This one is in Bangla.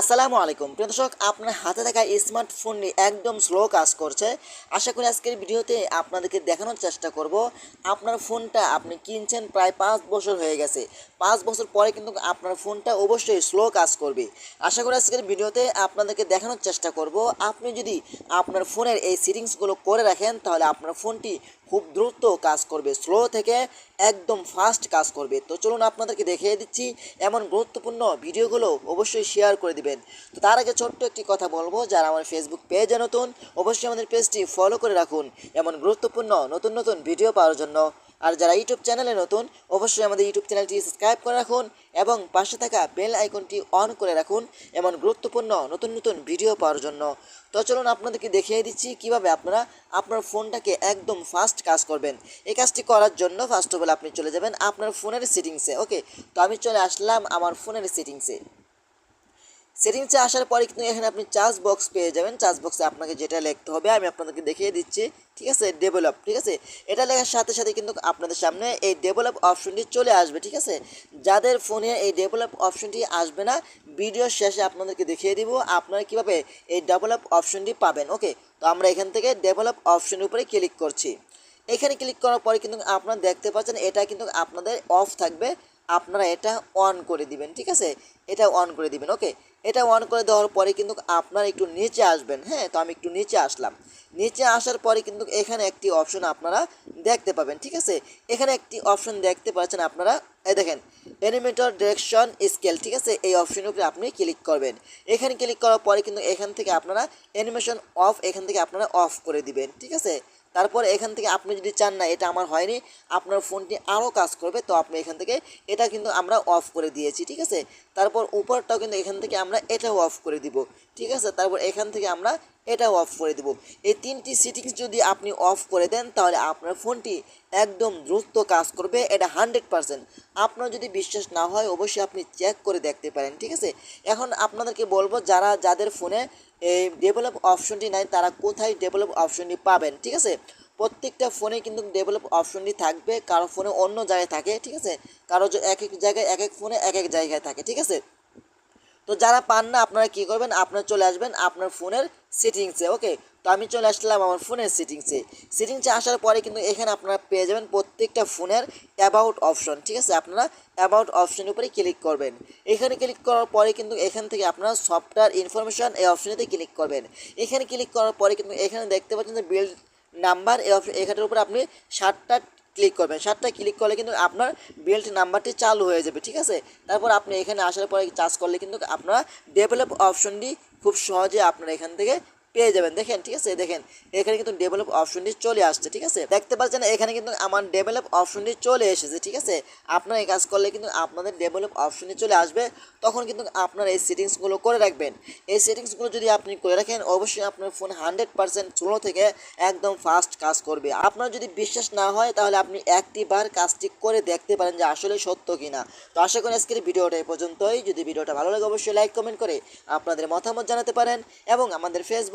আসসালামু আলাইকুম। প্রিয় দর্শক, আপনার হাতে থাকা স্মার্টফোনটি একদম স্লো কাজ করছে। আশা করি আজকের ভিডিওতে আপনাদেরকে দেখানোর চেষ্টা করব। আপনার ফোনটা আপনি কিনছেন প্রায় পাঁচ বছর হয়ে গেছে। পাঁচ বছর পরে কিন্তু আপনার ফোনটা অবশ্যই স্লো কাজ করবে। আশা করি আজকের ভিডিওতে আপনাদেরকে দেখানোর চেষ্টা করব। আপনি যদি আপনার ফোনের এই সেটিংসগুলো করে রাখেন, তাহলে আপনার ফোনটি খুব দ্রুত কাজ করবে, স্লো থেকে একদম ফাস্ট কাজ করবে। তো চলুন আপনাদেরকে দেখিয়ে দিচ্ছি, এমন গুরুত্বপূর্ণ ভিডিওগুলো অবশ্যই শেয়ার করে দিবেন। তো তার আগে ছোট্ট একটি কথা বলব, যারা আমার ফেসবুক পেজে নতুন, অবশ্যই আমাদের পেজটি ফলো করে রাখুন। এমন গুরুত্বপূর্ণ নতুন নতুন ভিডিও পাওয়ার জন্য। আর যারা ইউটিউব চ্যানেলে নতুন, অবশ্যই আমাদের ইউটিউব চ্যানেলটি সাবস্ক্রাইব করে রাখুন এবং পাশে থাকা বেল আইকনটি অন করে রাখুন এমন গুরুত্বপূর্ণ নতুন নতুন ভিডিও পাওয়ার জন্য। তো চলুন আপনাদেরকে দেখিয়ে দিচ্ছি কীভাবে আপনারা আপনার ফোনটাকে একদম ফাস্ট কাজ করবেন। এই কাজটি করার জন্য ফার্স্ট অফ অল আপনি চলে যাবেন আপনার ফোনের সেটিংসে ওকে তো আমি চলে আসলাম আমার ফোনের সেটিংসে সেটিংসে আসার পরে কিন্তু এখানে আপনি চার্জ বক্স পেয়ে যাবেন। চার্জ বক্সে আপনাকে যেটা লিখতে হবে, আমি আপনাদেরকে দেখিয়ে দিচ্ছি। ঠিক আছে? ডেভেলপ ঠিক আছে? এটা লেখার সাথে সাথে কিন্তু আপনাদের সামনে এই ডেভেলপ অপশনটি চলে আসবে, ঠিক আছে? যাদের ফোনে এই ডেভেলপ অপশনটি আসবে না ভিডিওর শেষে আপনাদেরকে দেখিয়ে দিব আপনারা কীভাবে এই ডেভেলপ অপশনটি পাবেন ওকে তো আমরা এখান থেকে ডেভেলপ অপশনের উপরে ক্লিক করছি। এখানে ক্লিক করার পরে কিন্তু আপনারা দেখতে পাচ্ছেন এটা কিন্তু আপনাদের অফ থাকবে। আপনারা এটা অন করে দিবেন, ঠিক আছে? এটা অন করে দিবেন ওকে এটা অন করে দেওয়ার পরে কিন্তু আপনারা একটু নিচে আসবেন হ্যাঁ? তো আমি একটু নিচে আসলাম। নিচে আসার পরে কিন্তু এখানে একটি অপশন আপনারা দেখতে পাবেন, ঠিক আছে? এখানে একটি অপশন দেখতে পাচ্ছেন আপনারা, এই দেখেন অ্যানিমেটর ডিরেকশন স্কেল ঠিক আছে? এই অপশনের উপরে আপনি ক্লিক করবেন। এখানে ক্লিক করার পরে কিন্তু এখান থেকে আপনারা অ্যানিমেশন অফ এখান থেকে আপনারা অফ করে দিবেন, ঠিক আছে? তারপর এখান থেকে আপনি যদি চান না, এটা আমার হয়নি, আপনার ফোনটি আরও কাজ করবে, তো আপনি এখান থেকে এটা কিন্তু আমরা অফ করে দিয়েছি, ঠিক আছে? তারপর উপরটাও কিন্তু এখান থেকে আমরা এটাও অফ করে দিব, ঠিক আছে? তারপর এখান থেকে আমরা এটাও অফ করে দেব। এই তিনটি সেটিংস যদি আপনি অফ করে দেন, তাহলে আপনার ফোনটি একদম দ্রুত কাজ করবে, এটা হান্ড্রেড পারসেন্ট আপনার যদি বিশ্বাস না হয়, অবশ্যই আপনি চেক করে দেখতে পারেন, ঠিক আছে? এখন আপনাদেরকে বলব, যারা, যাদের ফোনে এই ডেভেলপ অপশনটি নাই, তারা কোথায় ডেভেলপ অপশনটি পাবেন, ঠিক আছে? প্রত্যেকটা ফোনে কিন্তু ডেভেলপ অপশনটি থাকবে, কারও ফোনে অন্য জায়গায় থাকে, ঠিক আছে? কারও এক এক জায়গায়, এক এক ফোনে এক এক জায়গায় থাকে, ঠিক আছে? তো যারা পান না, আপনারা কী করবেন? আপনারা চলে আসবেন আপনার ফোনের সেটিংসে ওকে তো আমি চলে আসলাম আমার ফোনের সেটিংসে সেটিংসে আসার পরে কিন্তু এখানে আপনারা পেয়ে যাবেন প্রত্যেকটা ফোনের অ্যাবাউট অপশন ঠিক আছে? আপনারা অ্যাবাউট অপশনের উপরে ক্লিক করবেন। এখানে ক্লিক করার পরে কিন্তু এখান থেকে আপনারা সফটওয়্যার ইনফরমেশন এই অপশনেতে ক্লিক করবেন। এখানে ক্লিক করার পরে কিন্তু এখানে দেখতে পাচ্ছেন যে বিল্ড নাম্বার এই অপশন এখানের উপরে আপনি সাতটা ক্লিক করবেন। সাতটা ক্লিক করলে কিন্তু আপনার বেল্ট নাম্বারটি চালু হয়ে যাবে, ঠিক আছে? তারপর আপনি এখানে আসার পরে চার্জ করলে কিন্তু আপনারা ডেভেলপ অপশনটি খুব সহজে আপনারা এখান থেকে পেয়ে যাবেন। দেখেন, ঠিক আছে? দেখেন, এখানে কিন্তু ডেভেলপ অপশনটি চলে আসছে, ঠিক আছে? দেখতে পাচ্ছেন, এখানে কিন্তু আমার ডেভেলপ অপশনটি চলে এসেছে, ঠিক আছে? আপনার এই কাজ করলে কিন্তু আপনাদের ডেভেলপ অপশনটি চলে আসবে। তখন কিন্তু আপনার এই সেটিংসগুলো করে রাখবেন। এই সেটিংসগুলো যদি আপনি করে রাখেন, অবশ্যই আপনার ফোন হান্ড্রেড পার্সেন্ট স্লো থেকে একদম ফাস্ট কাজ করবে। আপনার যদি বিশ্বাস না হয়, তাহলে আপনি একটি বার কাজটি করে দেখতে পারেন যে আসলে সত্য কিনা। তো আশা করি আজকের ভিডিওটা এই পর্যন্তই। যদি ভিডিওটা ভালো লাগে, অবশ্যই লাইক কমেন্ট করে আপনাদের মতামত জানাতে পারেন এবং আমাদের